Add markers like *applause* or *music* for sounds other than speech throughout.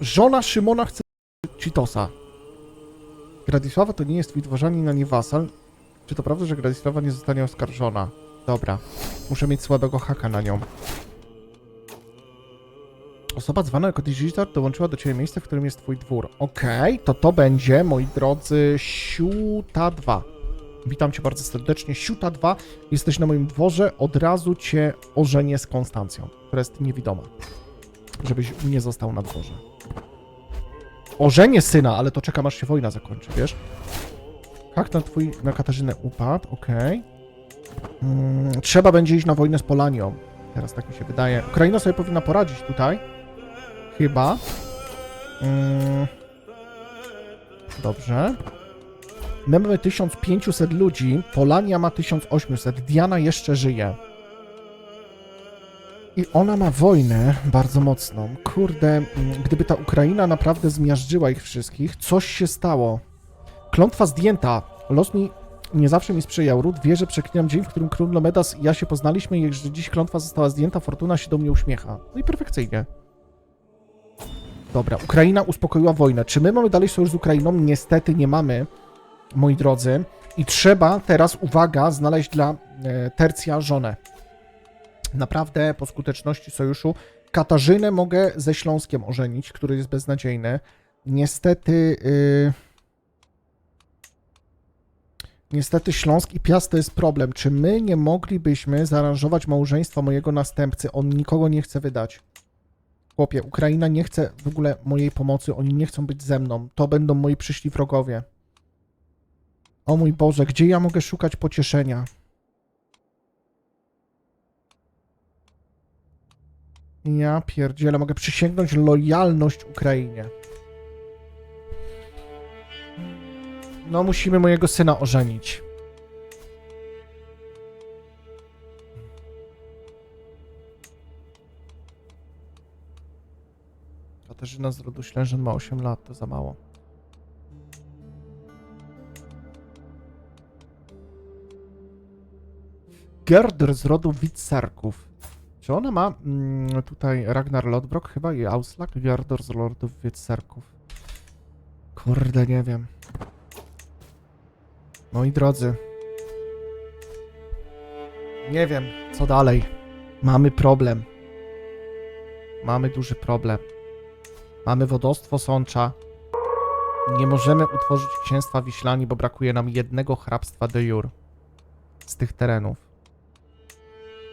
Żona Szymona chce Citosa. Gradisława to nie jest twój dworzanin ani wasal. Czy to prawda, że Gradisława nie zostanie oskarżona? Dobra. Muszę mieć słabego haka na nią. Osoba zwana jako digitar dołączyła do ciebie miejsce, w którym jest twój dwór. Okej, to to będzie, moi drodzy, Siuta 2. Witam cię bardzo serdecznie. Siuta 2, jesteś na moim dworze, od razu cię ożenię z Konstancją, która jest niewidoma. Żebyś nie został na dworze. Ożenię syna, ale to czekam aż się wojna zakończy, wiesz? Jak na twój, na Katarzynę upadł, okej. Mm, trzeba będzie iść na wojnę z Polanią. Teraz tak mi się wydaje. Ukraina sobie powinna poradzić tutaj. Chyba. Mm. Dobrze. My mamy 1500 ludzi, Polania ma 1800, Diana jeszcze żyje. I ona ma wojnę bardzo mocną. Kurde, mm, gdyby ta Ukraina naprawdę zmiażdżyła ich wszystkich, coś się stało. Klątwa zdjęta. Los mi nie zawsze mi sprzyjał. Ród wie, że przeklinam dzień, w którym król Lomedas i ja się poznaliśmy i że dziś klątwa została zdjęta, fortuna się do mnie uśmiecha. No i perfekcyjnie. Dobra, Ukraina uspokoiła wojnę. Czy my mamy dalej sojusz z Ukrainą? Niestety nie mamy, moi drodzy. I trzeba teraz, uwaga, znaleźć dla e, Tercja żonę. Naprawdę po skuteczności sojuszu Katarzynę mogę ze Śląskiem ożenić, który jest beznadziejny. Niestety... y, Niestety Śląsk i Piast to jest problem. Czy my nie moglibyśmy zaaranżować małżeństwa mojego następcy? On nikogo nie chce wydać. Chłopie, Ukraina nie chce w ogóle mojej pomocy, oni nie chcą być ze mną. To będą moi przyszli wrogowie. O mój Boże, gdzie ja mogę szukać pocieszenia? Ja pierdzielę, mogę przysięgnąć lojalność Ukrainie. No, musimy mojego syna ożenić. Katarzyna z rodu Ślężyn ma 8 lat, to za mało. Gerdr z rodu Witserków. Czy ona ma mm, tutaj Ragnar Lodbrok chyba i Auslak? Gerdr z rodu Witserków. Kurde, nie wiem. Moi drodzy. Nie wiem, co dalej. Mamy problem. Mamy duży problem. Mamy wodostwo Sącza. Nie możemy utworzyć księstwa Wiślani, bo brakuje nam jednego hrabstwa de jure z tych terenów.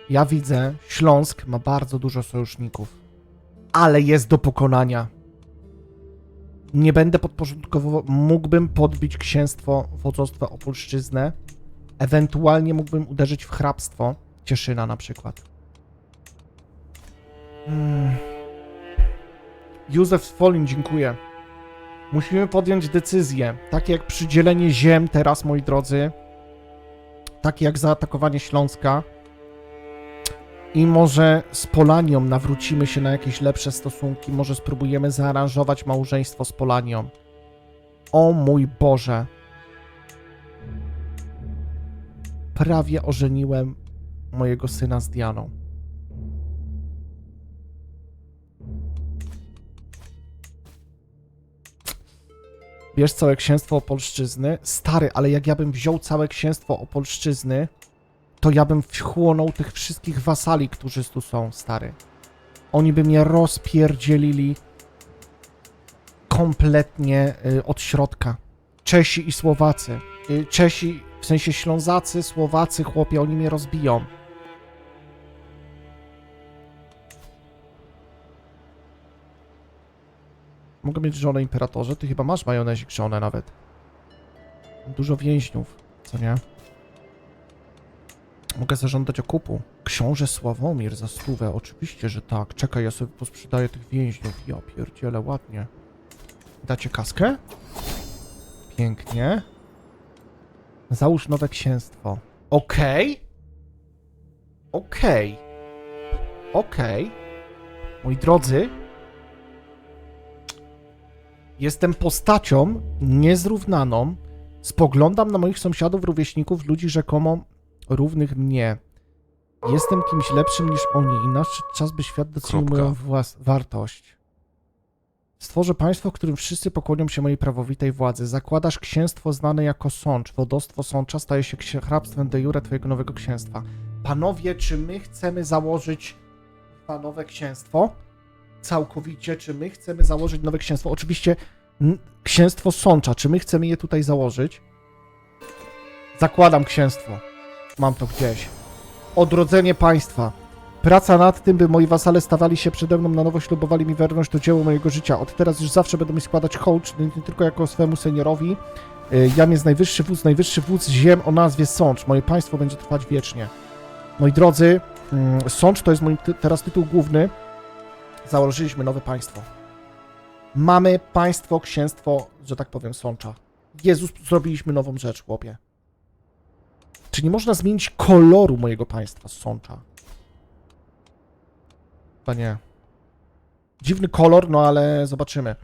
Ja widzę, Śląsk ma bardzo dużo sojuszników, ale jest do pokonania. Nie będę podporządkowywał, mógłbym podbić księstwo wodzostwa Opolszczyznę, ewentualnie mógłbym uderzyć w hrabstwo Cieszyna na przykład. Hmm. Józef Sfolin, dziękuję. Musimy podjąć decyzję, takie jak przydzielenie ziem teraz, moi drodzy, takie jak zaatakowanie Śląska i może z Polanią nawrócimy się na jakieś lepsze stosunki, może spróbujemy zaaranżować małżeństwo z Polanią. O mój Boże. Prawie ożeniłem mojego syna z Dianą. Wiesz całe księstwo Opolszczyzny? Stary, ale jak ja bym wziął całe księstwo Opolszczyzny, to ja bym wchłonął tych wszystkich wasali, którzy tu są, stary. Oni by mnie rozpierdzielili kompletnie y, od środka. Czesi i Słowacy. Y, Czesi, w sensie Ślązacy, Słowacy, chłopie, oni mnie rozbiją. Mogę mieć żonę imperatorze? Ty chyba masz majonezik żonę nawet. Dużo więźniów, co nie? Mogę zażądać okupu. Książę Sławomir za stówę. Oczywiście, że tak. Czekaj, ja sobie posprzedaję tych więźniów. Ja pierdzielę, ładnie. Dacie kaskę? Pięknie. Załóż nowe księstwo. Okej. Okej. Okej. Moi drodzy. Jestem postacią niezrównaną. Spoglądam na moich sąsiadów, rówieśników, ludzi rzekomo równych mnie. Jestem kimś lepszym niż oni i nadszedł czas, by świat docenił Kropka. moją włas- wartość. Stworzę państwo, w którym wszyscy pokłonią się mojej prawowitej władzy. Zakładasz księstwo znane jako Sącz. Wodostwo Sącza staje się księ- hrabstwem de jure twojego nowego księstwa. Panowie, czy my chcemy założyć nowe księstwo? Całkowicie, czy my chcemy założyć nowe księstwo? Oczywiście n- księstwo Sącza, czy my chcemy je tutaj założyć? Zakładam księstwo. Mam to gdzieś. Odrodzenie państwa. Praca nad tym, by moi wasale stawali się przede mną na nowo, ślubowali mi wewnątrz to dzieło mojego życia. Od teraz już zawsze będą mi składać hołd, nie tylko jako swemu seniorowi. Y, Jam jest najwyższy wódz, najwyższy wódz ziem o nazwie Sącz. Moje państwo będzie trwać wiecznie. Moi drodzy, mm, Sącz to jest mój ty teraz tytuł główny. Założyliśmy nowe państwo. Mamy państwo, księstwo, że tak powiem, Sącza. Jezus, zrobiliśmy nową rzecz, chłopie. Czy nie można zmienić koloru mojego państwa Sącza? Chyba nie. Dziwny kolor, no ale zobaczymy.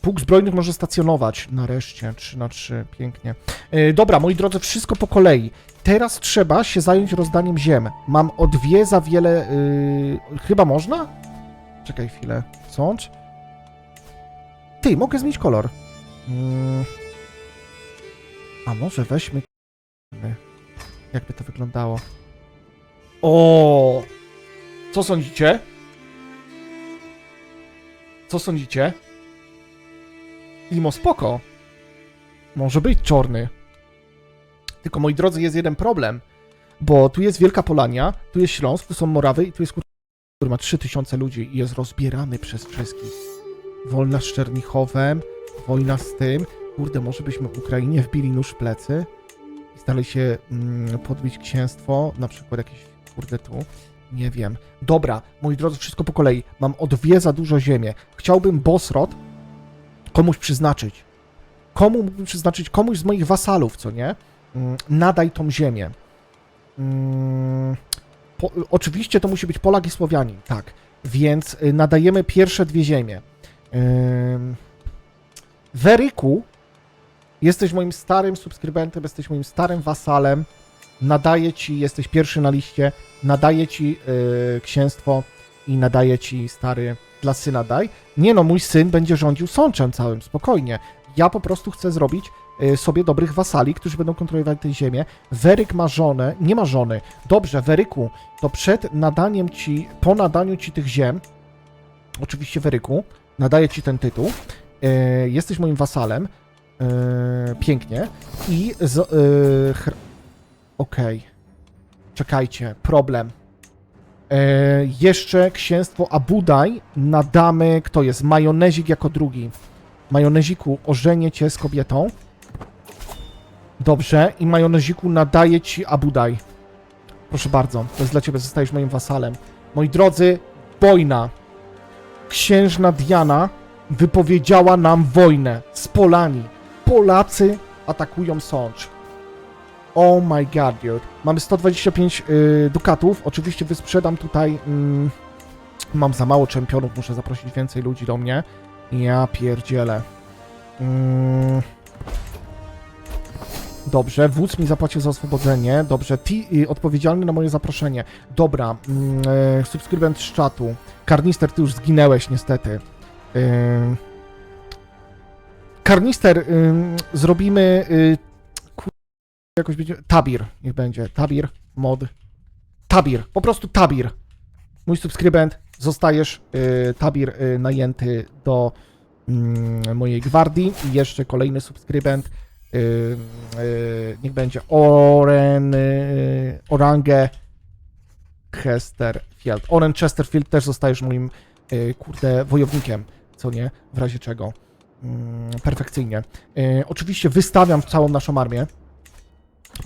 Pułk zbrojnych może stacjonować. Nareszcie, 3 na 3 pięknie. Yy, dobra, moi drodzy, wszystko po kolei. Teraz trzeba się zająć rozdaniem ziem. Mam o dwie za wiele... Yy, chyba można? Czekaj chwilę. Sącz? Ty, mogę zmienić kolor. Mm. A może weźmy... Jakby to wyglądało? O! Co sądzicie? Co sądzicie? Imo spoko. Może być czarny. Tylko moi drodzy, jest jeden problem. Bo tu jest Wielka Polania, tu jest Śląsk, tu są Morawy i tu jest kur... który ma 3000 ludzi i jest rozbierany przez wszystkich. Wolna z Czernichowem, wojna z tym. Kurde, może byśmy Ukrainie wbili nóż w plecy i stali się mm, podbić księstwo, na przykład jakieś, kurde, tu. Nie wiem. Dobra, moi drodzy, wszystko po kolei. Mam o dwie za dużo ziemię. Chciałbym Bosrod komuś przyznaczyć. Komu mógłbym przyznaczyć? Komuś z moich wasalów, co nie? Mm, Nadaj tą ziemię. Mm, Po, oczywiście to musi być Polak i Słowianin, tak. Więc y, nadajemy pierwsze dwie ziemie. Ym, Weryku, jesteś moim starym subskrybentem, jesteś moim starym wasalem. Nadaję ci, jesteś pierwszy na liście, nadaję ci y, księstwo i nadaję ci stary dla syna daj. Nie no, mój syn będzie rządził sączem całym, spokojnie. Ja po prostu chcę zrobić y, sobie dobrych wasali, którzy będą kontrolowali tę ziemię. Weryk ma żonę, nie ma żony. Dobrze, Weryku, to przed nadaniem ci, po nadaniu ci tych ziem, oczywiście Weryku, nadaję ci ten tytuł, y, jesteś moim wasalem, pięknie, i z, chr- Okej. Czekajcie, problem. E, jeszcze księstwo Abudaj nadamy, kto jest? Majonezik jako drugi. Majoneziku, ożenię cię z kobietą. Dobrze, i majoneziku nadaje ci Abudaj. Proszę bardzo, to jest dla ciebie, zostajesz moim wasalem. Moi drodzy, wojna. Księżna Diana wypowiedziała nam wojnę z Polani. Polacy atakują Sącz. Oh my god, dude. Mamy 125 y, dukatów. Oczywiście wysprzedam tutaj. Mm, mam za mało czempionów, muszę zaprosić więcej ludzi do mnie. Ja pierdzielę. Mm. Dobrze, wódz mi zapłacił za oswobodzenie. Dobrze, Ti y, odpowiedzialny na moje zaproszenie. Dobra, mm, y, subskrybent z czatu. Karnister, ty już zginęłeś niestety. Y, Karnister, y, zrobimy y, jakoś będzie. Tabir, niech będzie. Tabir, mod. Tabir, po prostu Tabir. Mój subskrybent, zostajesz y, Tabir y, najęty do mm, mojej gwardii. I jeszcze kolejny subskrybent. Y, y, niech będzie Oren. Y, Orange Chesterfield. Oren Chesterfield też zostajesz moim y, kurde wojownikiem, co nie? W razie czego. Mm, perfekcyjnie. Y, oczywiście wystawiam całą naszą armię.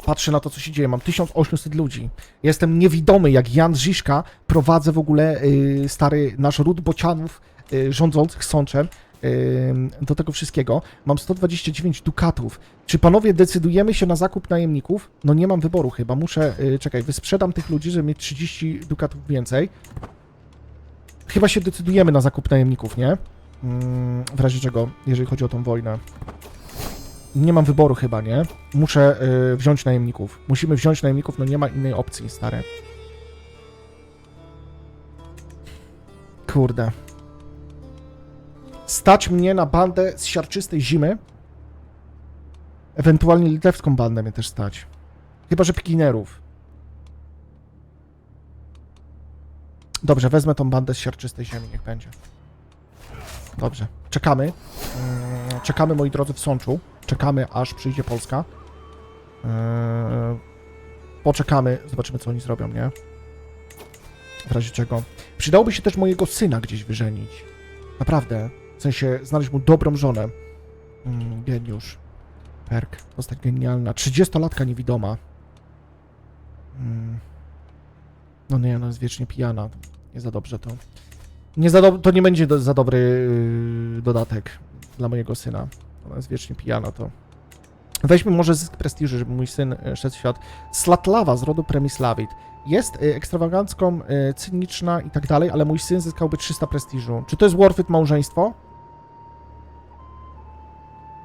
Patrzę na to, co się dzieje. Mam 1800 ludzi. Jestem niewidomy, jak Jan Ziszka prowadzę w ogóle y, stary nasz ród bocianów y, rządzących sączem do tego wszystkiego. Mam 129 dukatów. Czy panowie decydujemy się na zakup najemników? No nie mam wyboru chyba. Muszę, czekaj, wysprzedam tych ludzi, żeby mieć 30 dukatów więcej. Chyba się decydujemy na zakup najemników, nie? W razie czego, jeżeli chodzi o tą wojnę. Nie mam wyboru chyba, nie? Muszę y, wziąć najemników. Musimy wziąć najemników, no nie ma innej opcji, stare. Kurde. Stać mnie na bandę z siarczystej zimy. Ewentualnie litewską bandę mnie też stać. Chyba, że pikinerów. Dobrze, wezmę tą bandę z siarczystej ziemi, niech będzie. Dobrze, czekamy. Mm, Czekamy, moi drodzy, w Sączu. Czekamy, aż przyjdzie Polska. Eee, Poczekamy, zobaczymy, co oni zrobią, nie? W razie czego. Przydałoby się też mojego syna gdzieś wyżenić. Naprawdę. W sensie, znaleźć mu dobrą żonę. Mm, geniusz. Perk. Postać genialna. 30-latka niewidoma. Mm. No nie, no jest wiecznie pijana. Nie za dobrze to. Nie za do... To nie będzie do... za dobry yy, dodatek dla mojego syna. Ona jest wiecznie pijana, to... Weźmy może zysk prestiżu, żeby mój syn e, szedł w świat. Slatlawa z rodu Premislavit. Jest e, ekstrawagancką, e, cyniczna i tak dalej, ale mój syn zyskałby 300 prestiżu. Czy to jest worth it małżeństwo?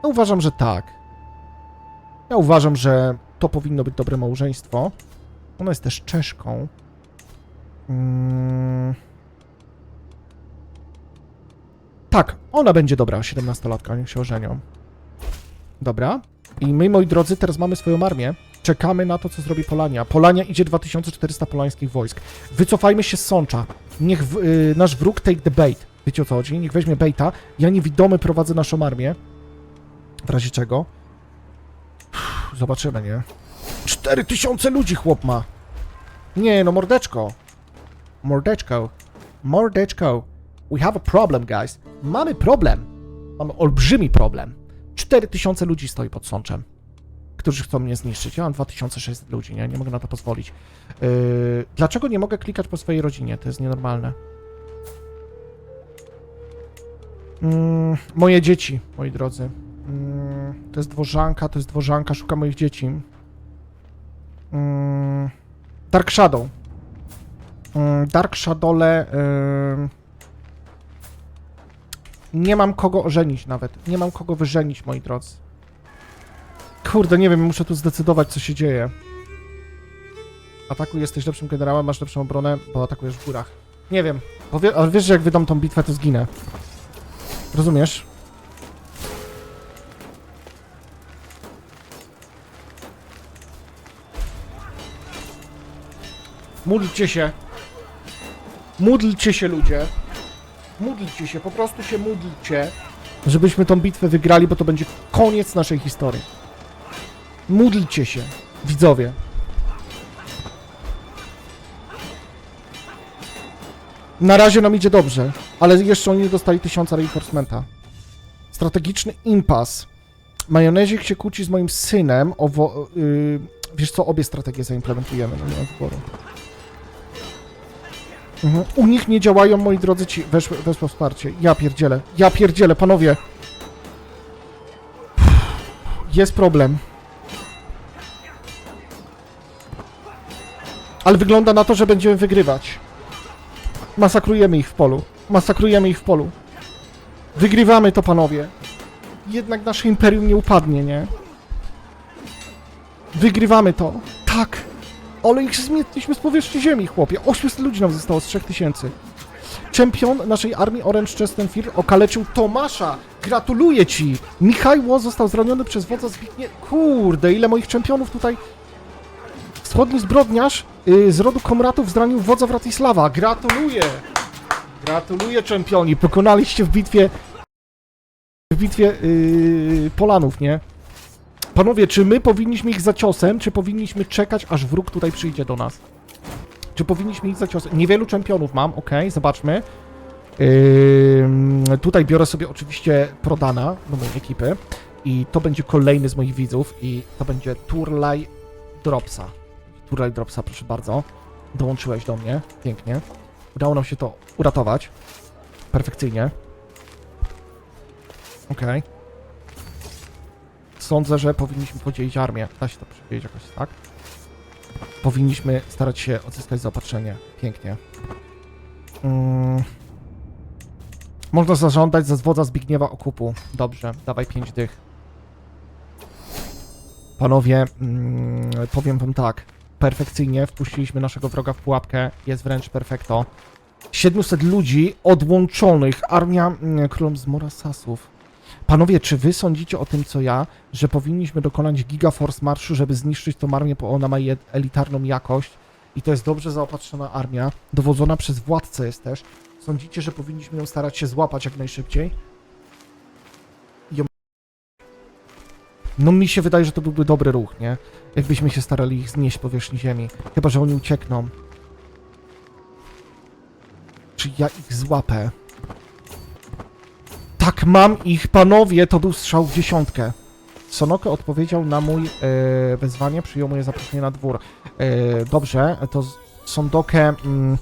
Ja uważam, że tak. Ja uważam, że to powinno być dobre małżeństwo. Ona jest też Czeszką. Mm. Tak, ona będzie dobra, 17-latka, niech się ożenią. Dobra. I my, moi drodzy, teraz mamy swoją armię. Czekamy na to, co zrobi Polania. Polania idzie 2400 polańskich wojsk. Wycofajmy się z Sącza. Niech w, y, nasz wróg take the bait. Wiecie o co chodzi? Niech weźmie baita. Ja niewidomy prowadzę naszą armię. W razie czego? Zobaczymy, nie? 4000 ludzi chłop ma. Nie, no mordeczko. Mordeczko. Mordeczko. We have a problem, guys. Mamy problem. Mamy olbrzymi problem. 4000 ludzi stoi pod sączem, którzy chcą mnie zniszczyć. Ja mam 2600 ludzi, nie? Nie mogę na to pozwolić. Yy, dlaczego nie mogę klikać po swojej rodzinie? To jest nienormalne. Mm, moje dzieci, moi drodzy. Mm, to jest dworzanka, to jest dworzanka, szuka moich dzieci. Mm, Dark Shadow. Mm, Dark Shadowle... Yy, nie mam kogo ożenić nawet. Nie mam kogo wyżenić, moi drodzy. Kurde, nie wiem, muszę tu zdecydować, co się dzieje. Atakuj, jesteś lepszym generałem, masz lepszą obronę, bo atakujesz w górach. Nie wiem, bo wie, ale wiesz, że jak wydam tą bitwę, to zginę. Rozumiesz? Módlcie się. Módlcie się, ludzie. Módlcie się, po prostu się módlcie, żebyśmy tą bitwę wygrali, bo to będzie koniec naszej historii. Módlcie się, widzowie. Na razie nam idzie dobrze, ale jeszcze oni nie dostali tysiąca reinforcementa. Strategiczny impas. Majonezik się kłóci z moim synem o yy, Wiesz co, obie strategie zaimplementujemy, no nie wyboru. U nich nie działają, moi drodzy, ci weszło, weszło wsparcie. Ja pierdzielę, ja pierdzielę, panowie. Jest problem. Ale wygląda na to, że będziemy wygrywać. Masakrujemy ich w polu. Masakrujemy ich w polu. Wygrywamy to, panowie. Jednak nasze imperium nie upadnie, nie? Wygrywamy to. Tak. Ale ich zmietliśmy z powierzchni ziemi, chłopie. 800 ludzi nam zostało z 3000. Czempion naszej armii Orange Chesterfield okaleczył Tomasza. Gratuluję ci! Michajło został zraniony przez wodza Zbigniew... Kurde, ile moich czempionów tutaj... Wschodni zbrodniarz yy, z rodu Komratów zranił wodza Wratisława. Gratuluję! Gratuluję, czempioni. Pokonaliście w bitwie... W bitwie yy, Polanów, nie? Panowie, czy my powinniśmy ich za ciosem, czy powinniśmy czekać, aż wróg tutaj przyjdzie do nas? Czy powinniśmy ich za ciosem? Niewielu czempionów mam, ok, zobaczmy. Ym, tutaj biorę sobie oczywiście Prodana do mojej ekipy i to będzie kolejny z moich widzów i to będzie Turlaj Dropsa. Turlaj Dropsa, proszę bardzo. Dołączyłeś do mnie, pięknie. Udało nam się to uratować. Perfekcyjnie. Okej. Sądzę, że powinniśmy podzielić armię. Da się to przewidzieć jakoś, tak? Powinniśmy starać się odzyskać zaopatrzenie. Pięknie. Mm. Można zażądać ze wodza Zbigniewa okupu. Dobrze, dawaj 5 dych. Panowie, mm, powiem wam tak. Perfekcyjnie wpuściliśmy naszego wroga w pułapkę. Jest wręcz perfekto. 700 ludzi odłączonych, armia mm, królom z Morasasów. Panowie, czy wy sądzicie o tym, co ja, że powinniśmy dokonać Gigaforce Marszu, żeby zniszczyć tą armię, bo ona ma elitarną jakość i to jest dobrze zaopatrzona armia, dowodzona przez władcę jest też. Sądzicie, że powinniśmy ją starać się złapać jak najszybciej? Ją... No mi się wydaje, że to byłby dobry ruch, nie? Jakbyśmy się starali ich znieść powierzchni ziemi. Chyba, że oni uciekną. Czy ja ich złapę? Tak, mam ich, panowie! To był strzał w dziesiątkę. Sonoko odpowiedział na mój e, wezwanie, przyjął moje zaproszenie na dwór. E, dobrze, to Sondokę... Mm,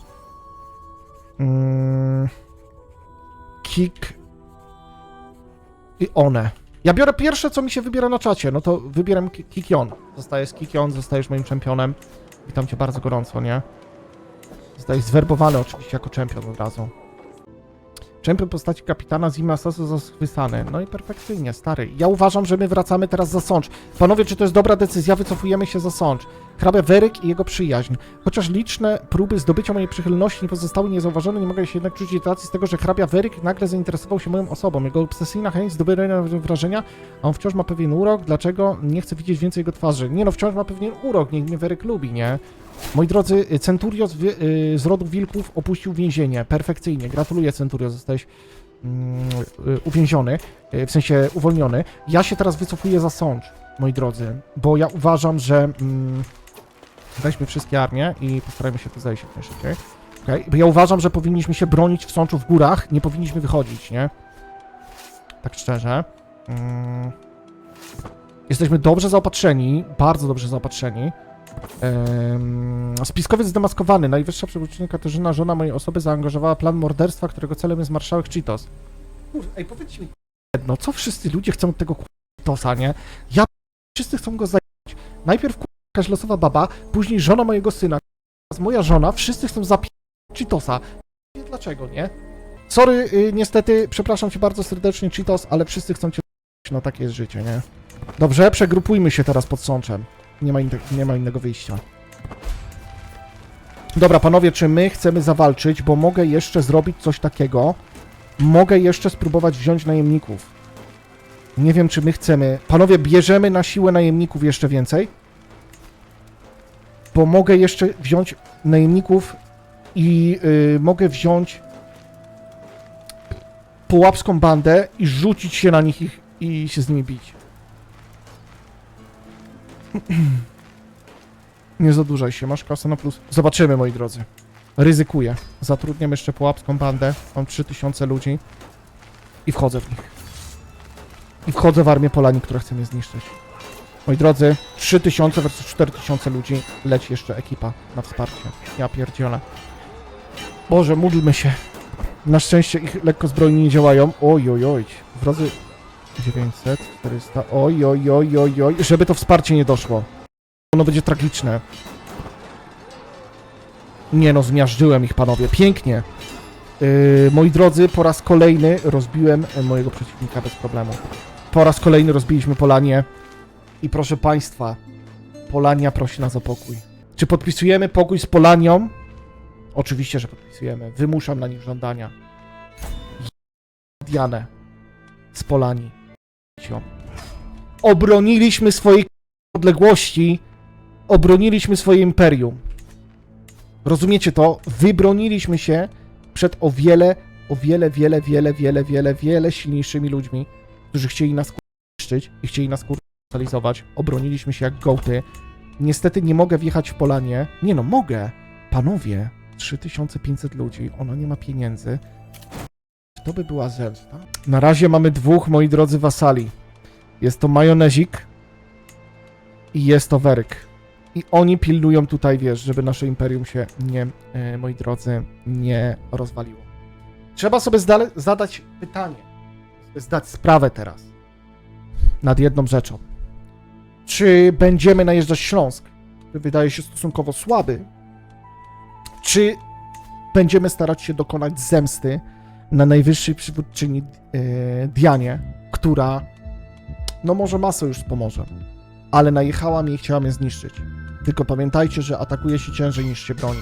mm, kick i one. Ja biorę pierwsze, co mi się wybiera na czacie, no to wybieram Ki- Kikion. Zostajesz Kikion, zostajesz moim czempionem. Witam cię bardzo gorąco, nie? Zostajesz zwerbowany oczywiście jako czempion od razu. Czempion postaci kapitana Zima Sasu zaschwysany. No i perfekcyjnie, stary. Ja uważam, że my wracamy teraz za Sącz. Panowie, czy to jest dobra decyzja? Wycofujemy się za Sącz. Hrabia Weryk i jego przyjaźń. Chociaż liczne próby zdobycia mojej przychylności nie pozostały niezauważone, nie mogę się jednak czuć irytacji z tego, że hrabia Weryk nagle zainteresował się moją osobą. Jego obsesyjna chęć zdobywania wrażenia, a on wciąż ma pewien urok, dlaczego nie chcę widzieć więcej jego twarzy. Nie no, wciąż ma pewien urok, niech mnie Weryk lubi, nie? Moi drodzy, Centurios wi- y, z rodu wilków opuścił więzienie. Perfekcyjnie. Gratuluję, Centurios, zostałeś mm, y, uwięziony, y, w sensie uwolniony. Ja się teraz wycofuję za sącz, moi drodzy, bo ja uważam, że mm, weźmy wszystkie armie i postarajmy się to zejść jak najszybciej. Okay? Bo ja uważam, że powinniśmy się bronić w sączu w górach, nie powinniśmy wychodzić, nie? Tak szczerze. Mm. Jesteśmy dobrze zaopatrzeni, bardzo dobrze zaopatrzeni. Ehm, spiskowiec zdemaskowany. Najwyższa przywódczyni Katarzyna, żona mojej osoby, zaangażowała plan morderstwa, którego celem jest marszałek Cheetos. Kurde, ej, powiedzcie mi jedno, co wszyscy ludzie chcą od tego Cheetosa, nie? Ja wszyscy chcą go zająć. Najpierw kurwa, jakaś losowa baba, później żona mojego syna, teraz moja żona, wszyscy chcą zapić Cheetosa. Nie wiem Dlaczego, nie? Sorry, y, niestety, przepraszam cię bardzo serdecznie, Cheetos, ale wszyscy chcą cię no takie jest życie, nie? Dobrze, przegrupujmy się teraz pod sączem. Nie ma, nie ma innego wyjścia. Dobra, panowie, czy my chcemy zawalczyć, bo mogę jeszcze zrobić coś takiego. Mogę jeszcze spróbować wziąć najemników. Nie wiem, czy my chcemy. Panowie, bierzemy na siłę najemników jeszcze więcej? Bo mogę jeszcze wziąć najemników i y, mogę wziąć połapską bandę i rzucić się na nich ich, i się z nimi bić. *clears throat* Nie zadłużaj się, masz kasę na plus. Zobaczymy, moi drodzy. Ryzykuję. Zatrudniam jeszcze połapską bandę. Mam 3000 ludzi. I wchodzę w nich. I wchodzę w armię Polani, która chce mnie zniszczyć. Moi drodzy, 3000 versus 4000 ludzi. Leci jeszcze ekipa na wsparcie. Ja pierdzielę. Boże, módlmy się. Na szczęście ich lekko zbrojni nie działają. Oj, oj, oj. Wrodzy 900, 400. Oj, oj, oj, oj, oj. Żeby to wsparcie nie doszło. Ono będzie tragiczne. Nie no, zmiażdżyłem ich, panowie. Pięknie. Yy, moi drodzy, po raz kolejny rozbiłem e, mojego przeciwnika bez problemu. Po raz kolejny rozbiliśmy Polanię. I proszę państwa, Polania prosi nas o pokój. Czy podpisujemy pokój z Polanią? Oczywiście, że podpisujemy. Wymuszam na nich żądania. Dianę z Polanii. Obroniliśmy swojej odległości, obroniliśmy swoje imperium. Rozumiecie to? Wybroniliśmy się przed o wiele, o wiele, wiele, wiele, wiele, wiele, wiele silniejszymi ludźmi, którzy chcieli nas niszczyć i chcieli nas kurczalizować. Obroniliśmy się jak gołty. Niestety nie mogę wjechać w Polanie. Nie no, mogę. Panowie, 3500 ludzi, ona nie ma pieniędzy. To by była zemsta. Na razie mamy dwóch, moi drodzy, wasali. Jest to majonezik i jest to Weryk. I oni pilnują tutaj, wiesz, żeby nasze imperium się nie, e, moi drodzy, nie rozwaliło. Trzeba sobie zadać pytanie, zdać sprawę teraz nad jedną rzeczą. Czy będziemy najeżdżać Śląsk, który wydaje się stosunkowo słaby, czy będziemy starać się dokonać zemsty na najwyższej przywódczyni e, Dianie, która, no może masę już pomoże, ale najechała mnie i chciała mnie zniszczyć. Tylko pamiętajcie, że atakuje się ciężej niż się broni.